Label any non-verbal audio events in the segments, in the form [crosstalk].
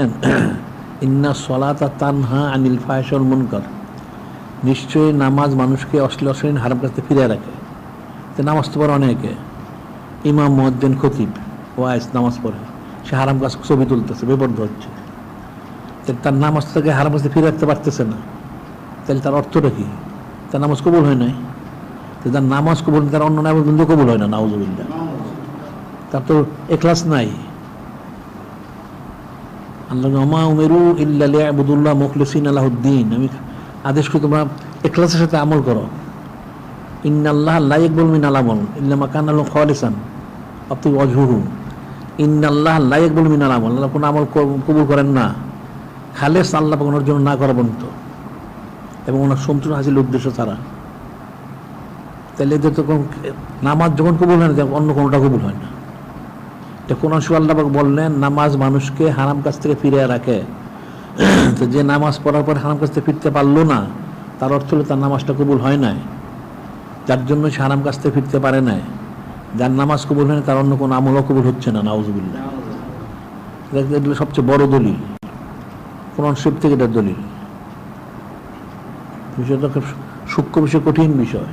[clears throat] ইন্না সলাতা তানহা আনিল ফায়সল মুনকর। নিশ্চয়ই নামাজ মানুষকে অশ্লীল অশ্লীল হারাম কাছে ফিরে রাখে। তো নামাজ তো পড়ে অনেকে। ইমাম মহদ্দিন খতিব ওয়াইস নামাজ পড়ে। সে হারাম কাজ ছবি তুলতেছে, বিপর্দ হচ্ছে। তার নামাজ থেকে হারাম কাছে ফিরে রাখতে পারতেছে না। তাহলে তার অর্থটা কি? তার নামাজ কবুল হয় নাই? তার নামাজ কবুল, তার অন্য নামাজ কিন্তু কবুল হয় না, নাউজুবিল্লাহ। তার তো এক্লাস নাই। আল্লাহ আমা উমেরু ইল্লা আবুদুল্লাহ আলাহদ্দিন। আমি আদেশ করি, তোমরা এক্লাসের সাথে আমল করো। ইন্নাল্লাহ লাইক বল মিন আলামল ইল্লামা কান আলম খালিসান অতি অজহুরু ইন্নাল্লাহ লাইক বল মিন আলামল আল্লাহ কোনো আমল কবুল করেন না। খালেস আল্লাহ ওনার জন্য না করা পর্যন্ত। এবং ওনার সন্তুষ্ট হাসিল উদ্দেশ্য ছাড়া। তাহলে এদের তো নামাজ যখন কবুল হয় না, অন্য কোনোটা কবুল হয় না। এটা কোন আল্লাহ বললেন, নামাজ মানুষকে হারাম কাছ থেকে ফিরিয়ে রাখে। [clears throat] তো যে নামাজ পড়ার পর হারাম কাছ থেকে ফিরতে পারল না, তার অর্থ হলো তার নামাজটা কবুল হয় নাই। যার জন্য সে হারাম কাছ থেকে ফিরতে পারে নাই। যার নামাজ কবুল হয় না তার অন্য কোনো আমলও কবুল হচ্ছে না, নাউজুবিল্লাহ। এটা সবচেয়ে বড় দলিল। কোরআন শিব থেকে এটা দলিল। বিষয়টা সূক্ষ্ম বিষয়, কঠিন বিষয়।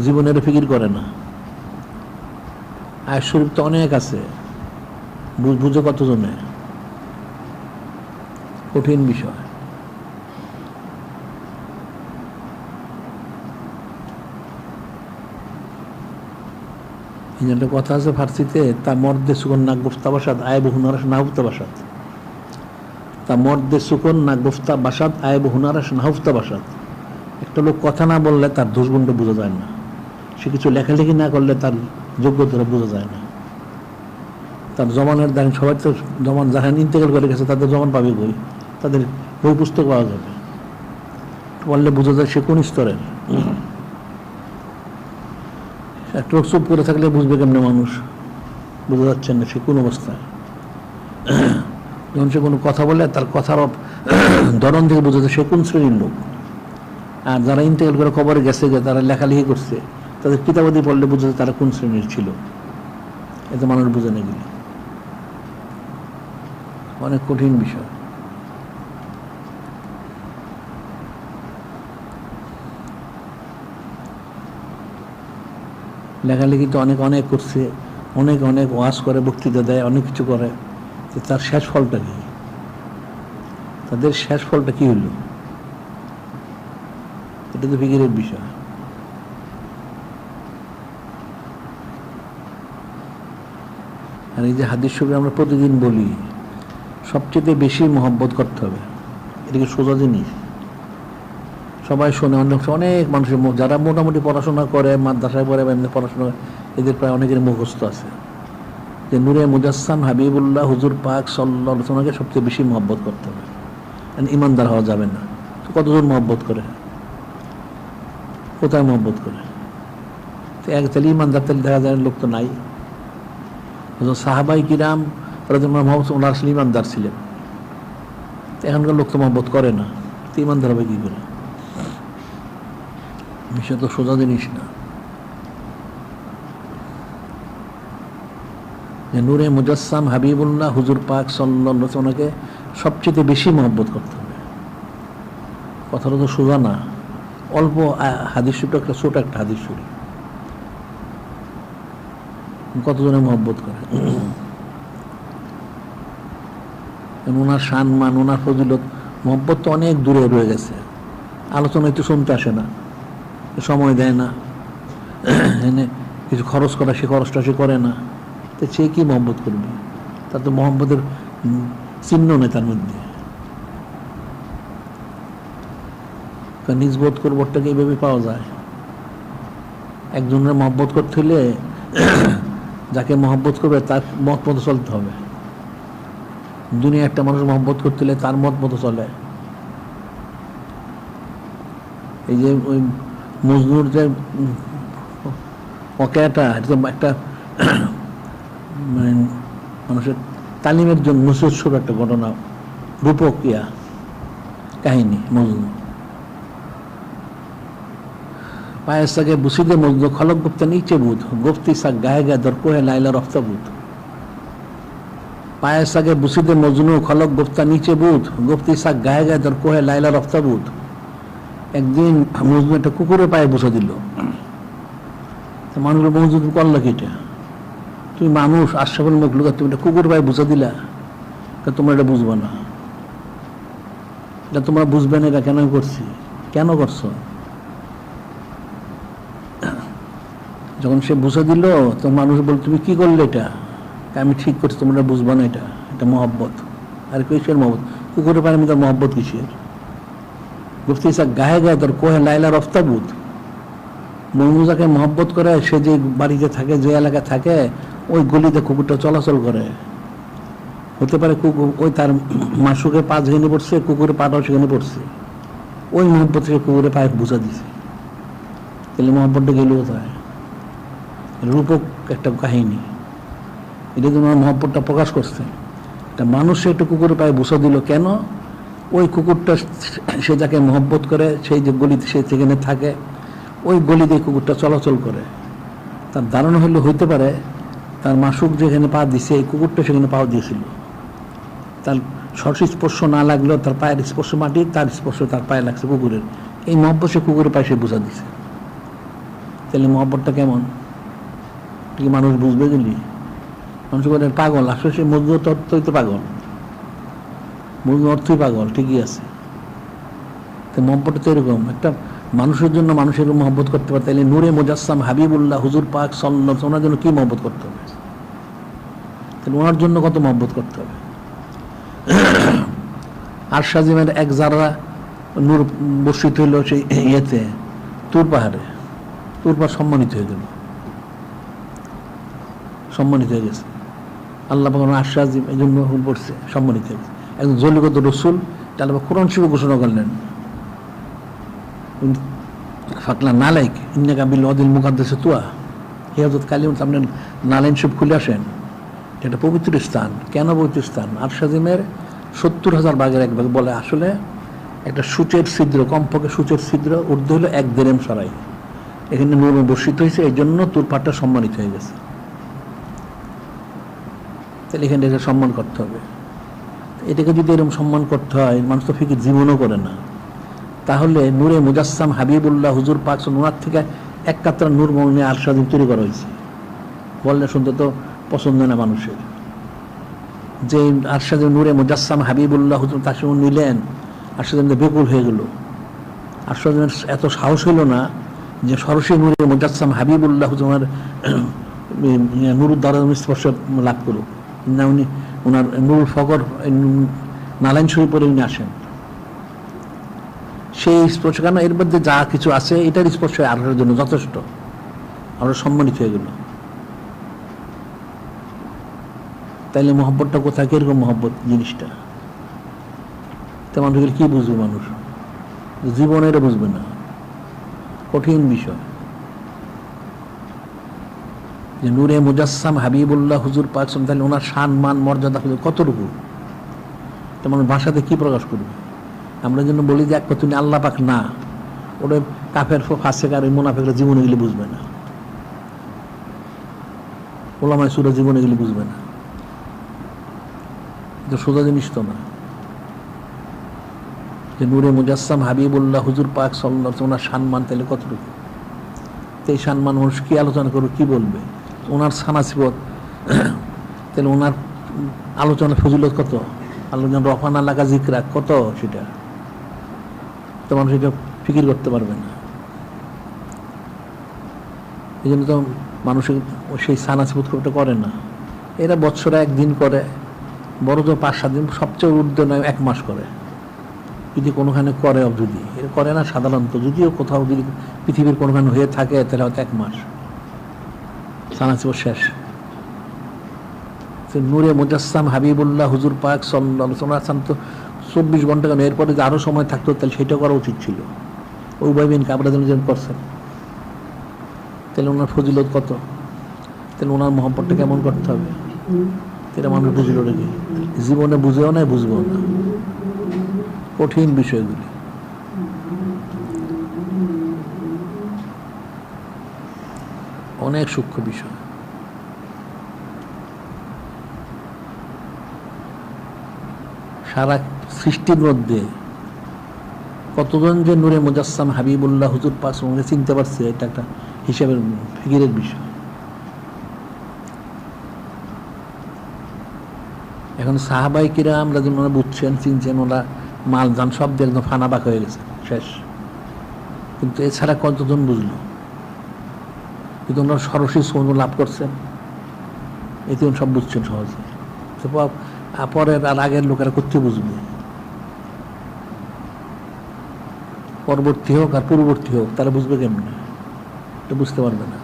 জীবনে এটা ফিকির করে না। আয় শরীফ তো অনেক আছে। বুঝ- বুঝে কতজনে কঠিন বিষয়। একটা কথা আছে ফার্সিতে, তা মর্দে সুকন না গুফতা বাসাদ আয় বহুনারাস না হুফতা বাসাদ তা মর্দে সুকন না গুফতা বাসাদ আয় বহুনারাস না হুফতা বাসাদ একটা লোক কথা না বললে তার দোষগুণটা বোঝা যায় না। সে কিছু লেখালেখি না করলে তার যোগ্যতা বোঝা যায় না। তার জমানের দ্বারা সবাই তো জমান যারা ইন্তেকাল করে গেছে, তাদের জমান পাবে বই তাদের বই পুস্তক পাওয়া যাবে। বললে বোঝা যায় সে কোন স্তরের। একটা চুপ করে থাকলে বুঝবে কেমনে মানুষ। বোঝা যাচ্ছে না সে কোন অবস্থায়। যখন সে কোনো কথা বলে, তার কথার ধরন থেকে বোঝা যায় সে কোন শ্রেণির লোক। আর যারা ইন্তেকাল করে কবরে গেছে যে তারা লেখালেখি করছে। তাদের কিতাবাদি পড়লে বোঝা তারা কোন শ্রেণির ছিল? এতে মানুষ বোঝে না অনেক কঠিন বিষয়। লেখালেখি তো অনেক অনেক করছে, অনেক অনেক ওয়াজ করে, বক্তৃতা দেয়, অনেক কিছু করে। তো তার শেষ ফলটা কি? তাদের শেষ ফলটা কি হলো? এটা তো ফিকিরের বিষয়। আর এই যে হাদিস শরীফ আমরা প্রতিদিন বলি, সবচেয়ে বেশি মহব্বত করতে হবে। এটাকে সোজা জিনিস? সবাই শোনে, অনেক অনেক মানুষের যারা মোটামুটি পড়াশোনা করে, মাদ্রাসায় পড়ে বা এমনি পড়াশোনা এদের প্রায় অনেকের মুখস্থ আছে। যে নূরে মুজাসসাম হাবিবুল্লাহ হুজুর পাক সাল্লাহ ওনাকে সবচেয়ে বেশি মহব্বত করতে হবে। কারণ ইমানদার হওয়া যাবে না। তো কতজন মহব্বত করে? কোথায় মহব্বত করে? তো এক তাহলে ইমানদার, তাহলে দেখা যায় লোক তো নাই। সাহাবাই কিরাম মোহাম্মদ ওনার আসলে ইমানদার ছিলেন। এখনকার লোক তো মহব্বত করে না, তো ইমানদার হবে কি করে? বিষয় তো সোজা জিনিস না। নূরে মুজাসসাম হাবিবুল্লাহ হুজুর পাক আলাইহি ওনাকে সবচেয়ে বেশি মহব্বত করতে হবে। কথাটা তো সোজা না। অল্প হাদিস একটা, ছোট একটা হাদিস শরীফ কতজনে মহব্বত করে? ওনার সম্মান, ওনার ফজিলত, মহব্বত তো অনেক দূরে রয়ে গেছে। আলোচনায় তো আসে না, সময় দেয় না। এনে কিছু খরচ করা, সে খরচটা সে করে না। তো সে কি মহব্বত করবে? তার তো মহব্বতের চিহ্ন নেই তার মধ্যে। নিজবোধ করবোধটাকে এইভাবে পাওয়া যায়। একজনের মহব্বত করতে হলে যাকে মহব্বত করবে তার মত মতো চলতে হবে। দুনিয়া একটা মানুষ মহব্বত করতে হলে তার মত মতো চলে। এই যে ওই মজনুর যে অকেয়াটা এটা একটা [clears throat] মানে মানুষের তালিমের জন্য নসুৎসুর একটা ঘটনা, রূপক ইয়া কাহিনী, মজনু। পায়েসাকে বুসিদে মজনু খলক গুপ্ত নিচে বুধ, গুপ্তি সা গায়ে গায়ে দর কোহে লাইলা রফতা বুধ। পায়ের সাগে বুসিদে মজনু খলক গুপ্তা নিচে বুধ, গুপ্তি সাক গায়ে তোর কোহে লাইলা রফতা বুধ। একদিন মজনু একটা কুকুরের পায়ে বসে দিল। মজনু তুমি করল কি এটা? তুমি মানুষ আশরাফুল মখলুকা তুমি একটা কুকুর পায়ে বুঝে দিলা, তা তোমরা এটা বুঝবে না। এটা তোমরা বুঝবে না এটা কেন করছি? কেন করছ? যখন সে বুঝে দিল, তো মানুষ বল তুমি কি করলে এটা? আমি ঠিক করছি, তোমরা বুঝবে না এটা এটা মহব্বত। আর কিসের মহব্বত? কুকুরের আমি তার মহব্বত কিসের? গুফতি সা গায়ে গায়ে তোর কোহে লাইলা রফতাবুদ মৌমুজাকে মহব্বত করে, সে যে বাড়িতে থাকে, যে এলাকায় থাকে, ওই গলিতে কুকুরটা চলাচল করে। হতে পারে কুকুর ওই তার মাসুকে পা যেখানে পড়ছে, কুকুরের পাটাও সেখানে পড়ছে। ওই মহব্বত থেকে কুকুরের পায়ে বুঝা দিছে। তাহলে মহব্বতটা গেল কোথায়? রূপক একটা কাহিনী। এটা তোমার মহব্বতটা প্রকাশ করছে। একটা মানুষ একটু কুকুরের পায়ে বুঝা দিল কেন? ওই কুকুরটা সে যাকে মহব্বত করে, সেই যে গলিতে সে সেখানে থাকে, ওই গলিতে কুকুরটা চলাচল করে। তার ধারণা হলে, হইতে পারে তার মাসুক যেখানে পা দিছে, এই কুকুরটা সেখানে পাও দিয়েছিল। তার সরষ স্পর্শ না লাগলেও তার পায়ের স্পর্শ মাটি, তার স্পর্শ তার পায়ে লাগছে কুকুরের। এই মহব্বত সে কুকুরের পায়ে সে বুঝা দিছে। তাহলে মহব্বতটা কেমন? কি মানুষ বুঝবে গেলি মানুষ বলে, পাগল। আসলে সে মজুর তত্ত্বই তো পাগল। মজুর অর্থই পাগল, ঠিকই আছে। তো মহব্বতটা তো এরকম। একটা মানুষের জন্য মানুষের মহব্বত করতে পারে। তাহলে নূরে মুজাসসাম হাবিবুল্লাহ হুজুর পাক সল্লত ওনার জন্য কি মহব্বত করতে হবে? তাহলে ওনার জন্য কত মহব্বত করতে হবে? আর সাজিমের এক যারা নূর বর্ষিত হইল সেই ইয়েতে, তুর পাহাড়ে। তুর পাহাড় সম্মানিত হয়ে গেল। সম্মানিত হয়ে গেছে। আল্লাহ পাক আশাজিম এই জন্য পড়ছে সম্মানিত হয়ে গেছে। একজন জলিগত রসুল তাহলে কোরআন শিব ঘোষণা করলেন। ফাকলা নালাইক ইন্নাকা বিল অদিল মুকাদ্দাসে তুয়া। হে কালিম আপনি নালাইন সব খুলে আসেন। এটা পবিত্র স্থান। কেন পবিত্র স্থান? আরশাজিমের সত্তর হাজার বাঘের এক ভাগ বলে, আসলে একটা সূচের ছিদ্র, কমপক্ষে সূচের ছিদ্র, ঊর্ধ্ব হলো এক দেড়েম সরাই। এখানে নূর বর্ষিত হয়েছে এই জন্য তোর পাটটা সম্মানিত হয়ে গেছে। তাহলে এখানে এটাকে সম্মান করতে হবে। এটাকে যদি এরকম সম্মান করতে হয়, মানুষ তো ফিকির জীবনও করে না। তাহলে নূরে মুজাসসাম হাবিবুল্লাহ হুজুর পাক ওনার থেকে এক কাতরা নূর মৌনে আরশাদিন তৈরি করা হয়েছে। বললে শুনতে তো পছন্দ না মানুষের। যে আরশাদিন নূরে মুজাসসাম হাবিবুল্লাহ হুজুর তার সঙ্গে নিলেন আরশাদিন বেকুল হয়ে গেল। আরশাদিনের এত সাহস হইল না যে সরসী নূরে মুজাসসাম হাবিবুল্লাহ হুজুর নুরুদ্দার স্পর্শ লাভ করুক। না, উনি ওনার নুরুল ফকর নালাইন শরীফ উনি আসেন। সেই স্পর্শ কেন? এর মধ্যে যা কিছু আছে, এটার স্পর্শ আল্লাহর জন্য যথেষ্ট। আমরা সম্মানিত হয়ে গেল তাইলে মহব্বতটা কোথায়? কীরকম মহব্বত জিনিসটা? তা মানুষের কি বুঝবে মানুষ? জীবনে এটা বুঝবে না। কঠিন বিষয়। যে নূরে মুজাসসাম হাবিবুল্লাহ হুজুর পাকসম তাহলে ওনার সান মান, মর্যাদা কতটুকু? তো মানুষ ভাষাতে কি প্রকাশ করবে? আমরা যেন বলি যে এক তুমি আল্লাহ পাক না ওটা কাফের ফাঁসে কার মোনাফেকরা জীবনে গেলে বুঝবে না। ওলামায় সুরা জীবনে গেলে বুঝবে না। এটা সোজা জিনিস তো না। যে নূরে মুজাসসাম হাবিবুল্লাহ হুজুর পাক সাল্লাহ ওনার সম্মান তাহলে কতটুকু? এই সম্মান মানুষ কি আলোচনা করবে, কি বলবে? ওনার সানাসিবত, তাহলে ওনার আলোচনা ফজিলত কত? আলোচনা রফানা লাগা জিকরা কত সেটা? তো মানুষ এটা ফিকির করতে পারবে না। এই জন্য তো মানুষের সেই সানাসিবত খুবটা করে না। এরা বৎসরে একদিন করে, বড় তো পাঁচ সাত দিন, সবচেয়ে ঊর্ধ্ব নয়, এক মাস করে। যদি কোনোখানে করে যদি করে না সাধারণত। যদিও কোথাও যদি পৃথিবীর কোনোখানে হয়ে থাকে, তাহলে হয়তো এক মাস। সানাসিব শেষ। নূরে মুজাসসাম হাবিবুল্লাহ হুজুর পাক সাল্লাম তো চব্বিশ ঘণ্টা কেন এরপরে যে আরও সময় থাকতো, তাহলে সেটা করা উচিত ছিল। ওই ভাইবেন কাবরা যেন করছেন। তাহলে ওনার ফজিলত কত? তাহলে ওনার মহব্বতটা কেমন করতে হবে? এটা মানুষ বুঝলো রেখে জীবনে বুঝেও না বুঝবেও না। কঠিন বিষয়গুলি। অনেক সূক্ষ্ম বিষয়। সারা সৃষ্টির মধ্যে কতজন যে নূরে মুজাসসাম হাবিবুল্লাহ হুজুর পাক সঙ্গে চিনতে পারছে, এটা একটা হিসাবের ফিকিরের বিষয়। এখন সাহাবাই কিরাম রাজন ওরা বুঝছেন, চিনছেন, ওরা মালজান সব একদম ফানা বাঁক হয়ে গেছে, শেষ। কিন্তু এছাড়া কতজন বুঝলো? কিন্তু ওনারা সরসী সৌন লাভ করছেন এতে উনি সব বুঝছেন সহজে। পরের আর আগের লোকেরা করতে বুঝবে। পরবর্তী হোক আর পূর্ববর্তী হোক, তারা বুঝবে কেমনে? এটা বুঝতে পারবে না।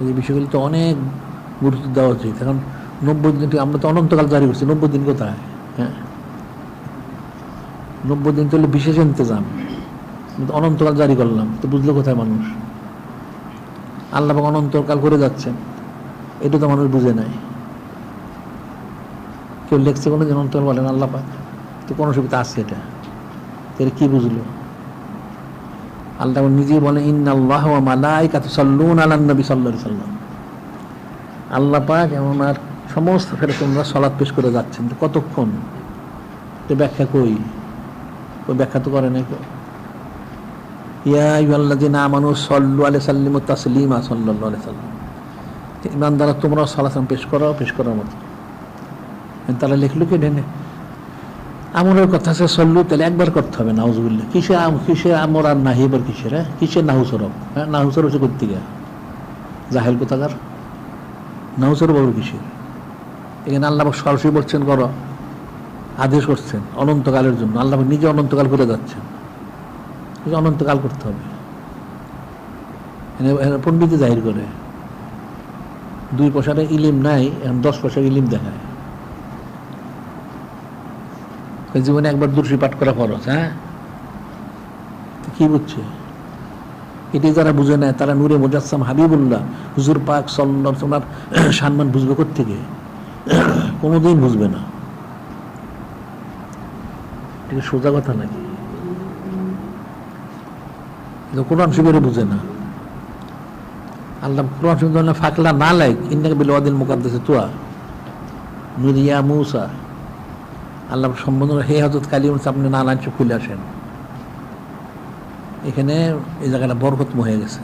এই বিষয়গুলো তো অনেক গুরুত্ব দেওয়া উচিত। এখন নব্বই দিন, আমরা তো অনন্তকাল জারি করছি, নব্বই দিন কোথায়? হ্যাঁ? নব্বই দিন তো হলো বিশেষ ইন্তজাম। অনন্তকাল জারি করলাম, তো বুঝলো কোথায় মানুষ? আল্লাহ অনন্তকাল করে যাচ্ছেন, এটা তো মানুষ বুঝে নাই। কেউ লেখছে কোনো দিন অন্তকাল বলেন আল্লাহ পাক, তো কোনো সুবিধা আছে এটা? তো এটা কি বুঝলো? আল্লাহ নিজেই বলে ইন্নাল্লাহ ওয়া মালাইকাতু সাল্লুন আলান নবী সাল্লাল্লাহু আলাইহি সাল্লাম আল্লাহ পাক এবং আর সমস্ত ফেরেশতারা সালাত পেশ করে যাচ্ছেন। তো কতক্ষণ? তো ব্যাখ্যা কই? ওই ব্যাখ্যা তো করে নাই কেউ? তোমরাও সালাত পেশ করো পেশ মতো। তারা লিখলো কি আমরের কথা আছে, সল্লু তাহলে একবার করতে হবে কিসে কিসে আমর আর নাহি কিসের হ্যাঁ? কিসে হ্যাঁ করতে জাহেল কোথাকার? বাবুর কিসের? এখানে আল্লাহ সরাসরি বলছেন, করো। আদেশ করছেন, অনন্তকালের জন্য। আল্লাহ নিজে অনন্তকাল করে যাচ্ছেন। অনন্তকাল করতে হবে। পণ্ডিতে জাহির করে। দুই পয়সার ইলিম নাই, এখন দশ পয়সার ইলিম দেখায়। জীবনে একবার দুর্শি পাঠ করা খরচ হ্যাঁ? কি বুঝছে? এটি যারা বুঝে নেয়, তারা নূরে মুজাসসাম হাবিবুল্লাহ, হুজুর পাক সল্লাম ওনার সম্মান বুঝবে কোথেকে [coughs] কোনোদিন বুঝবে না। এটা সোজা কথা নাকি? কোরআন শিবের বুঝে না। আল্লাহ কোরআন শিব ফাকলা না লাইক, ইন্নাকে বিল ওয়াদিল মুকাদ্দাসে তুয়া। নুরিয়া মুসা। আল্লাহ সম্বোধন হে হজরত কালিম আপনি নানান চোখ খুলে আসেন। এখানে এই জায়গাটা বরকতম হয়ে গেছে।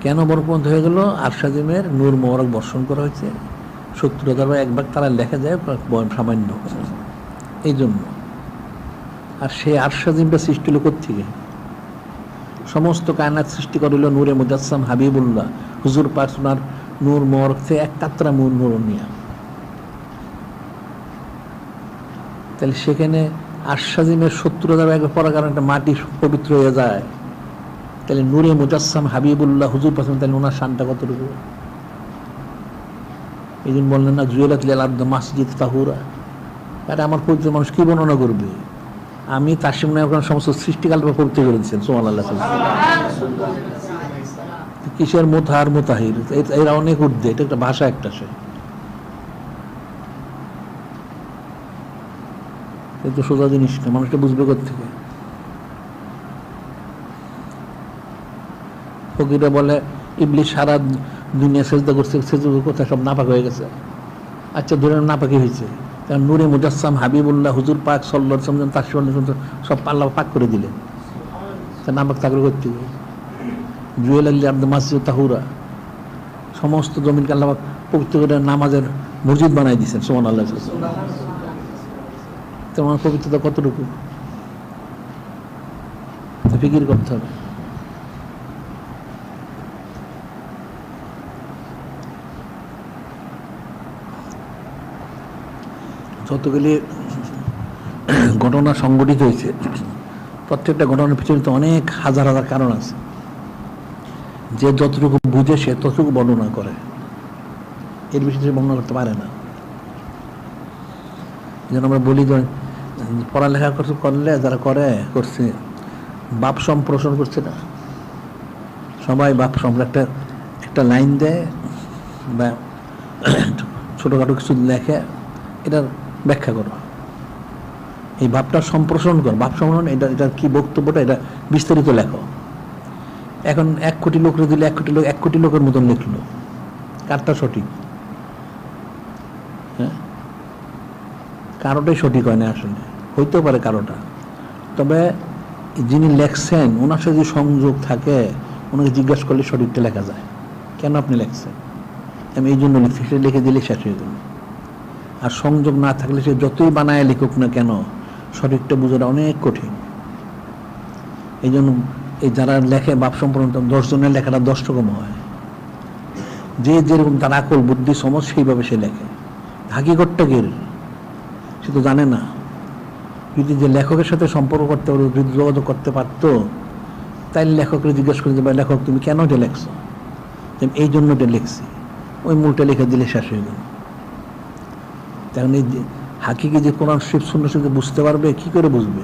কেন বরকত হয়ে গেল? আরশাদিমের নূর মোবারক বর্ষণ করা হয়েছে। সত্তর হাজার বা এক ভাগ তারা লেখা যায় সামান্য। এই জন্য আর সে আরশাদিমটা সৃষ্টি হলো থেকে সমস্ত কায়নাত সৃষ্টি করিল নূরে মুজাসসাম হাবিবুল্লাহ। হুজুর পার্সোনার নূর মর থেকে এক কাতরা নূর নিয়া। তাহলে সেখানে আশ্বাজিমের সত্তর হাজার একবার পড়ার কারণে একটা মাটি পবিত্র হয়ে যায়। তাহলে নূরে মুজাসসাম হাবিবুল্লাহ হুজুর পাসম তাহলে ওনার শানটা কতটুকু? এই জন্য বললেন, না, জুয়েলাত আব্দ মাসজিদ তাহুরা। আরে, আমার পবিত্র মানুষ কি বর্ণনা করবে? আমি তাসিম নায়ক সমস্ত সৃষ্টিকাল পবিত্র করে দিচ্ছেন সোমান আল্লাহ কিসের মোতাহার? মোতাহির এরা অনেক ঊর্ধ্বে এটা একটা ভাষা একটা সে। তো সোজা জিনিস না, মানুষটা বুঝবে থেকে ফকিরা বলে, ইবলিশ সারা দুনিয়া সেজদা করছে সেজদা কোথায় সব নাপাক হয়ে গেছে। আচ্ছা ধরে নাপাকি হয়েছে। কারণ নুরে মুজাসসাম হাবিবুল্লাহ হুজুর পাক সল্লাহ সমজন তার সব পাল্লা পাক করে দিলেন। তা নাপাক তাকরে করতে হবে। জুয়েল আল্লি আব্দ মাসিদ তাহুরা, সমস্ত জমিনকে আল্লাহ পবিত্র করে নামাজের মসজিদ বানাই দিয়েছেন সোমান আল্লাহ তোমার পবিত্রতা কতটুকু? ফিকির করতে হবে। যতগুলি ঘটনা সংঘটিত হয়েছে, প্রত্যেকটা ঘটনার পিছনে তো অনেক হাজার হাজার কারণ আছে। যে যতটুকু বুঝে সে ততটুকু বর্ণনা করে। এর বেশি সে বর্ণনা করতে পারে না। যেন আমরা বলি যে, পড়ালেখা করতে করলে যারা করে, করছে, বাপ সম্প্রসারণ করছে না। সবাই বাপ সম্প্র একটা একটা লাইন দেয় বা ছোটোখাটো কিছু লেখে। এটার ব্যাখ্যা করো। এই ভাবটা সম্প্রসারণ করো। ভাব সম্প্রসারণ, এটা এটার কি বক্তব্যটা, এটা বিস্তারিত লেখো। এখন এক কোটি লোকরে দিলে এক কোটি লোক, এক কোটি লোকের মতন লিখলো। কারটা সঠিক? হ্যাঁ? কারোটাই সঠিক হয় না আসলে। হইতেও পারে কারোটা। তবে যিনি লেখছেন, ওনার সাথে যদি সংযোগ থাকে, ওনাকে জিজ্ঞাসা করলে সঠিকটা লেখা যায়। কেন আপনি লেখছেন? আমি এই জন্য লিখছি, লিখে দিলে শেষ হয়ে গেল আর সংযোগ না থাকলে সে যতই বানায় লিখুক না কেন, সঠিকটা বোঝাটা অনেক কঠিন। এই জন্য এই যারা লেখে বাপ সম্পূর্ণ দশজনের লেখাটা দশ রকম হয়। যে যেরকম তার আকল, বুদ্ধি, সমজ, সেইভাবে সে লেখে। হাকিকতটা কি? সে তো জানে না। যদি যে লেখকের সাথে সম্পর্ক করতে পারতো যদি করতে পারতো তাই লেখকের জিজ্ঞেস করে দেবে লেখক, তুমি কেন এটা লেখছো? এই জন্য এটা লিখছি। ওই মূলটা লিখে দিলে শেষ হয়ে গেল এই যে হাকিকে যে কোরআন শিব শূন্য শিখে বুঝতে পারবে, কি করে বুঝবে?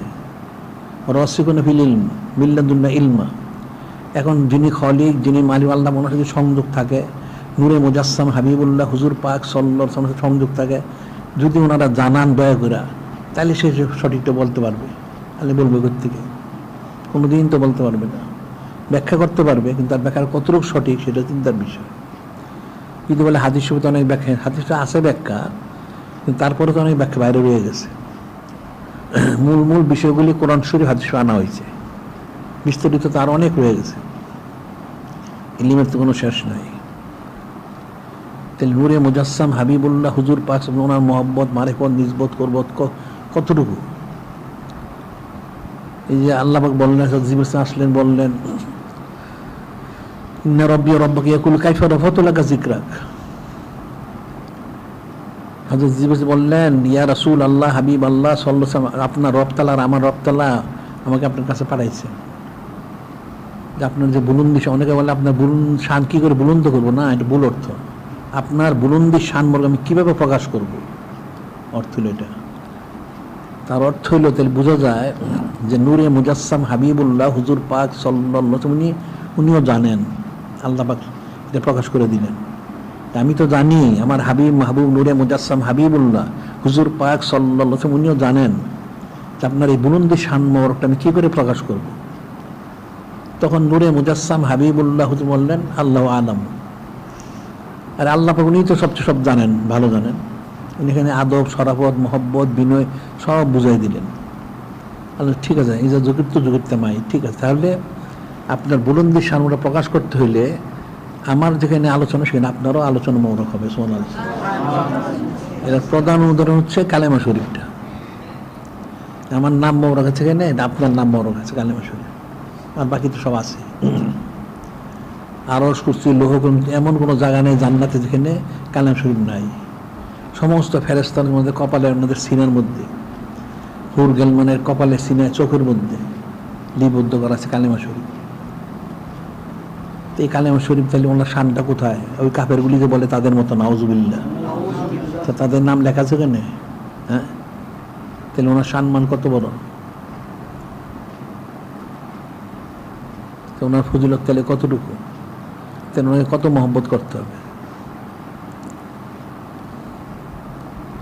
রসিকোন ফিল ইলম ইলমা। এখন যিনি খলিক, যিনি মালিক, আল্লাহ ওনার সাথে সংযোগ থাকে, নূরে মুজাসসাম হাবিবুল্লাহ, হুজুর পাক সল্লর সাথে সংযোগ থাকে, যদি ওনারা জানান দয়া করে, তাহলে সে সঠিকটা বলতে পারবে। তাহলে বলবে থেকে কোনো দিন তো বলতে পারবে না। ব্যাখ্যা করতে পারবে, কিন্তু তার ব্যাখ্যার কতটুকু সঠিক সেটা চিন্তার বিষয়। কিন্তু বলে হাদিস অনেক ব্যাখ্যা, হাদিসটা আছে ব্যাখ্যা তারপরে তো অনেক ব্যাখ্যা বাইরে রয়ে গেছে? মূল মূল বিষয়গুলি কোরআন শরীফ হাদিস আনা হয়েছে। বিস্তারিত তার অনেক রয়ে গেছে। ইলিমের তো কোনো শেষ নাই। তাহলে নূরে মুজাসসাম হাবিবুল্লাহ হুজুর পাক ওনার মোহাম্মত মারেফত নিজবত, করবত কতটুকু? এই যে আল্লাহবাক বললেন জিব আসলেন বললেন রব্বি রব্বাকে ইয়াকুল কাইফা রফতুল্লাহ জিকরাক হজরত জিবস বললেন, ইয়া রাসূল আল্লাহ হাবিব আল্লাহ সাল্লাল্লাহু আপনার রবতালা আর আমার রবতালা আমাকে আপনার কাছে পাঠাইছে। আপনার যে বুলন্দি অনেকে বলে আপনার বুলুন শান কি করে বুলন্দ করব? না, এটা ভুল অর্থ। আপনার বুলন্দি শান বর্গ আমি কীভাবে প্রকাশ করব? অর্থ হলো এটা। তার অর্থ হইল তাহলে বোঝা যায় যে নূরে মুজাসসাম হাবিবুল্লাহ হুজুর পাক সাল্লাল্লাহু উনি উনিও জানেন, আল্লাহ পাক এটা প্রকাশ করে দিলেন। আমি তো জানি, আমার হাবিব মাহবুব নূরে মুজাসসাম হাবিবুল্লাহ, হুজুর পাক সাল্লাল্লাহু উনিও জানেন যে আপনার এই বুলন্দি শান মোবারকটা আমি কি করে প্রকাশ করব। তখন নূরে মুজাসসাম হাবিবুল্লাহ হুজুর বললেন, আল্লাহ আলম। আর আল্লাহ উনি তো সবচেয়ে সব জানেন, ভালো জানেন। উনি এখানে আদব সরাফত মহব্বত, বিনয় সব বুঝাই দিলেন। আল্লাহ, ঠিক আছে, এই যে জগিত জগিতে মাই ঠিক আছে, তাহলে আপনার বুলন্দি শানটা প্রকাশ করতে হইলে আমার যেখানে আলোচনা, সেখানে আপনারও আলোচনা মৌরক হবে সোনাল এর প্রধান উদাহরণ হচ্ছে কালেমা শরীফটা। আমার নাম মৌরক আছে এখানে আপনার নাম মৌরক আছে, কালেমা শরীফ। আর বাকি তো সব আছে। আরস কুস্তি লোহ এমন কোনো জায়গা নেই, জান্নাতে যেখানে কালেমা শরীফ নাই। সমস্ত ফেরেস্তানের মধ্যে, কপালে মধ্যে সিনার মধ্যে হুর গেলমানের কপালে সিনায় চোখের মধ্যে লিপিবদ্ধ করা আছে কালেমা শরীফ। এই কালেমা শরীফ তাহলে ওনার শানটা কোথায়? ওই কাপেরগুলি যে বলে তাদের মতো নাউজুবিল্লা তা তাদের নাম লেখা আছে কেন হ্যাঁ? তাহলে ওনার সম্মান কত বড়? তো ওনার ফজিলত তাহলে কতটুকু? তাহলে ওনাকে কত মহব্বত করতে হবে?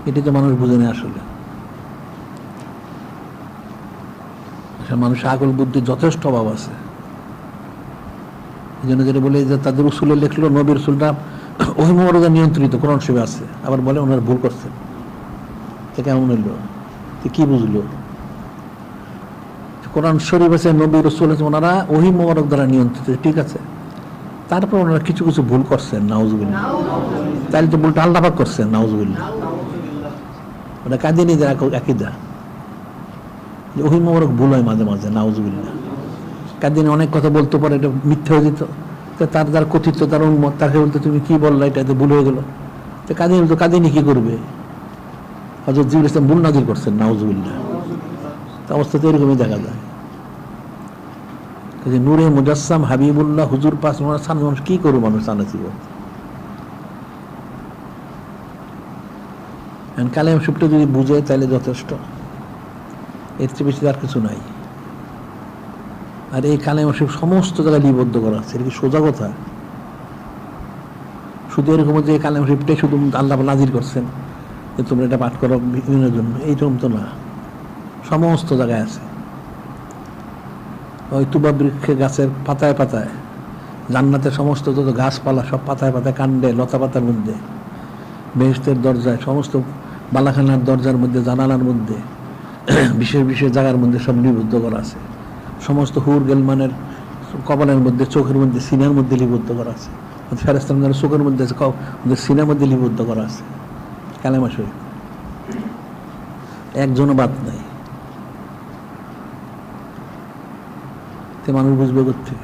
এটি তো মানুষ বুঝে নেই আসলে। মানুষের আগল বুদ্ধির যথেষ্ট অভাব আছে। এই জন্য যেটা বলে যে তাদের উসুলে লিখলো নবীর রসুলটা অহিমরদা [coughs] নিয়ন্ত্রিত, কোরআন শিবে আছে। আবার বলে ওনারা ভুল করছেন তো কেমন হইল? তো কি বুঝলো? কোরআন শরীফ আছে নবী রসুল আছে, ওনারা অহিমরক দ্বারা নিয়ন্ত্রিত। ঠিক আছে। তারপর ওনারা কিছু কিছু ভুল করছেন নাউজুবিল্লা তাহলে তো ভুলটা আল্লাপাক করছেন নাউজুবিল্লা ওটা কাঁদিয়ে নিয়ে একই দা যে অহিমরক ভুল হয় মাঝে মাঝে নাউজুবিল্লা কাদিন অনেক কথা বলতে পারে, এটা মিথ্যা হয়ে যেত তার যার কথিত, তার উন্মত তাকে বলতে, তুমি কি বললা? এটা তো ভুল হয়ে গেল। তো কাদিন বলতো কাদিনী কি করবে? হজরত জিবুল ইসলাম ভুল নাজির করছেন নাউজুবিল্লা অবস্থা তো এরকমই দেখা যায়। কাজে নূরে মুজাসসাম হাবিবুল্লাহ হুজুর পাস সান মানুষ কি করবে মানুষ সানা জীবন কালেম সুপটা যদি বুঝে, তাহলে যথেষ্ট। এর চেয়ে বেশি আর কিছু নাই। আর এই কালে মাসে সমস্ত জায়গায় লিপিবদ্ধ করা আছে। এটা কি সোজা কথা? শুধু এরকম যে কালে মাসিফটাই শুধু আল্লাহ নাজির করছেন যে তোমরা এটা পাঠ করো বিভিন্নের জন্য। এইরকম তো না। সমস্ত জায়গায় আছে। ওই তুবা বৃক্ষে গাছের পাতায় পাতায়, জান্নাতের সমস্ত যত গাছপালা সব পাতায় পাতায় কাণ্ডে, লতা পাতার মধ্যে বেহেস্তের দরজায়, সমস্ত বালাখানার দরজার মধ্যে, জানালার মধ্যে, [clears throat] বিশেষ বিশেষ জায়গার মধ্যে সব নিবদ্ধ করা আছে। সমস্ত হুর গেলমানের কপালের মধ্যে, চোখের মধ্যে, সিনার মধ্যে লিপিবদ্ধ করা আছে। ফেরেস্তান চোখের মধ্যে আছে ওদের সিনার মধ্যে লিপিবদ্ধ করা আছে। কালেমা শরীফ। একজনও বাদ নাই। তে মানুষ বুঝবে করতে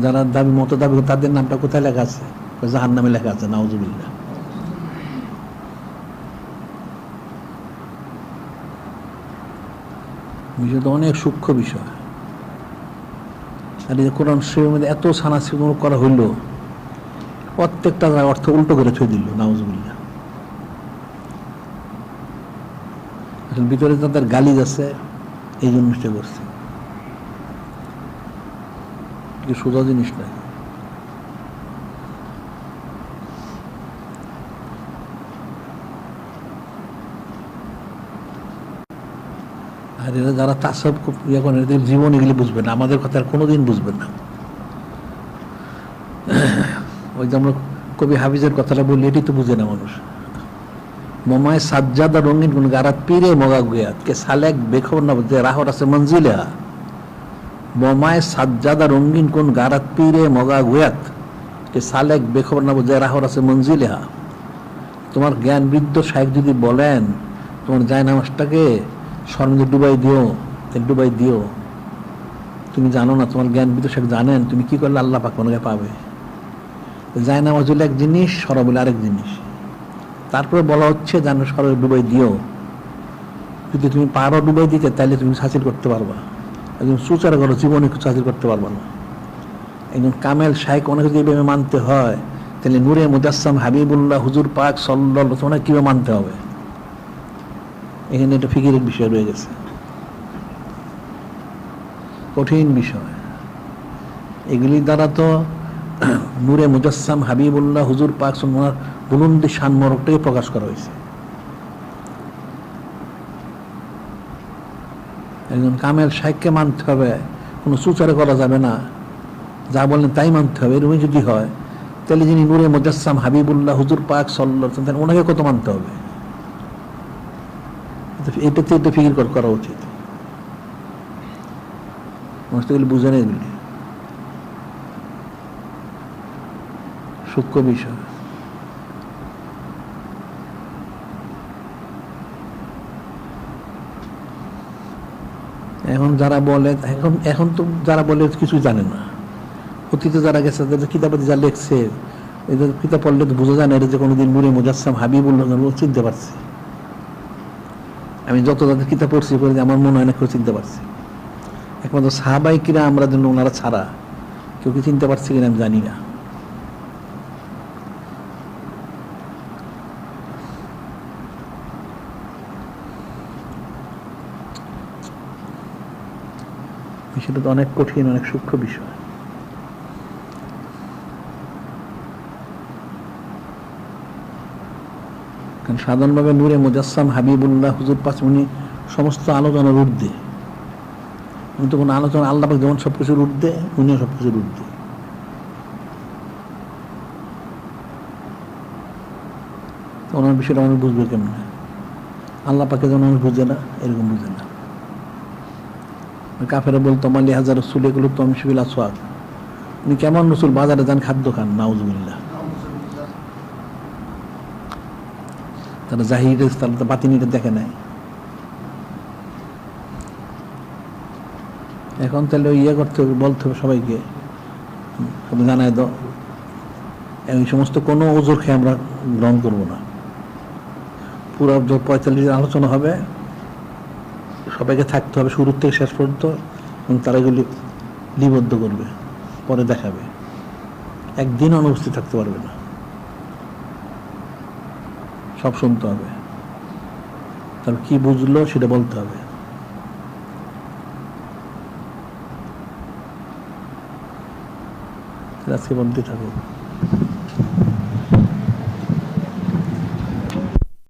যারা দাবি মতো দাবি তাদের নামটা কোথায় লেখা আছে? জাহার নামে লেখা আছে নাউজুবিল্লাহ তো অনেক সূক্ষ্ম বিষয়। আর এই কোরআন শরীফের মধ্যে এত সানা করা হইল, প্রত্যেকটা অর্থ উল্টো করে ছুঁয়ে দিল, নাউজুবিল্লাহ। আসলে ভিতরে তাদের গালি যাচ্ছে এই জন্য সে করছে। সোজা জিনিস নাই। আর এরা যারা তাসব ইয়ে করেন এদের জীবন এগুলি বুঝবে না, আমাদের কথা আর কোনোদিন বুঝবে না। [coughs] ওই যে আমরা কবি হাফিজের কথাটা বললি এটি তো বুঝে না মানুষ। মমায় সাজ্জাদা রঙিন কোন গারাত পীরে মগা গুয়াত, কে সালেক বেখবর না বলতে রাহর আছে মঞ্জিলা মমায় সাজ্জাদা রঙিন কোন গারাত পীরে মগা গুয়াত, কে সালেক বেখবর না বলতে রাহর আছে মঞ্জিলা তোমার জ্ঞান বৃদ্ধ সাহেব যদি বলেন, তোমার যায় স্বর্ণে ডুবাই দিও ডুবাই দিও। তুমি জানো না, তোমার জ্ঞান বৃদ্ধ জানেন, তুমি কি করলে আল্লাহ পাক মনে পাবে? যায় নামাজ হলো এক জিনিস সরব বলে আরেক জিনিস। তারপরে বলা হচ্ছে, যেন সরবে ডুবাই দিও। যদি তুমি পারো ডুবাই দিতে, তাহলে তুমি হাসিল করতে পারবা। একজন সুচার করো জীবনে কিছু হাসিল করতে পারবা না। একজন কামেল শাইক অনেক যদি মানতে হয়, তাহলে নূরে মুদাসসাম হাবিবুল্লাহ হুজুর পাক সল্লাহ তোমার কীভাবে মানতে হবে? এখানে একটা ফিকিরের বিষয় রয়ে গেছে। কঠিন বিষয়। এগুলির দ্বারা তো [clears throat] নূরে মুজাসসাম হাবিবুল্লাহ হুজুর পাক ওনার বুলন্দি সানমরকটাকে প্রকাশ করা হয়েছে। একজন কামেল শাইককে মানতে হবে, কোনো সুচারে করা যাবে না। যা বললেন তাই মানতে হবে, এরকমই যদি হয়, তাহলে যিনি নূরে মুজাসসাম হাবিবুল্লাহ হুজুর পাক সল্লাহ ওনাকে কত মানতে হবে? এটা ফিকির করা উচিত। তো বুঝে না এগুলি সূক্ষ্ম বিষয়। এখন যারা বলে, এখন এখন তো যারা বলে কিছু জানে না। অতীতে যারা গেছে, তাদের কিতাবাদি যা লেখছে, এদের কিতাব পড়লে তো বোঝা যায় না এটা যে কোনোদিন নুরে মুজাসসাম হাবিবুল্লাহ চিনতে পারছি। আমি যত তাদের কিতাব পড়ছি পড়ে আমার মনে হয় না কেউ চিনতে পারছি। একমাত্র সাহাবাই কিনা আমরা জন্য ওনারা ছাড়া কেউ কি চিনতে পারছি কিনা আমি জানি না। সেটা তো অনেক কঠিন, অনেক সূক্ষ্ম বিষয় কারণ সাধারণভাবে নূরে মুজাসসাম হাবিবুল্লাহ হুজুর পাশ উনি সমস্ত আলোচনার ঊর্ধ্বে। উনি তো কোনো আলোচনা, আল্লাহ যেমন সব কিছুর ঊর্ধ্বে, উনিও সব কিছুর ঊর্ধ্বে ওনার বিষয়টা মানুষ বুঝবে কেমন? আল্লাহ পাকে যেমন মানুষ বুঝে না, এরকম বুঝে না। কাফেরা বলতো মালি হাজার রসুল এগুলো তো আমি শিবিল আসোয়াদ উনি কেমন রসুল? বাজারে যান, খাদ্য খান, নাউজুবিল্লাহ। তারা জাহির তারা তো বাতিনিটা দেখে নাই এখন তাহলে ওই ইয়ে করতে হবে, বলতে হবে সবাইকে। আপনি জানায় দাও। এই সমস্ত কোনো ওজোর খেয়ে আমরা গ্রহণ করব না। পুরো পঁয়তাল্লিশ আলোচনা হবে, সবাইকে থাকতে হবে শুরুর থেকে শেষ পর্যন্ত, এবং তারা এগুলি লিপিবদ্ধ করবে, পরে দেখাবে। একদিন অনুপস্থিত থাকতে পারবে না। সব শুনতে হবে। তার কি বুঝলো সেটা বলতে হবে। আজকে বলতে থাকুক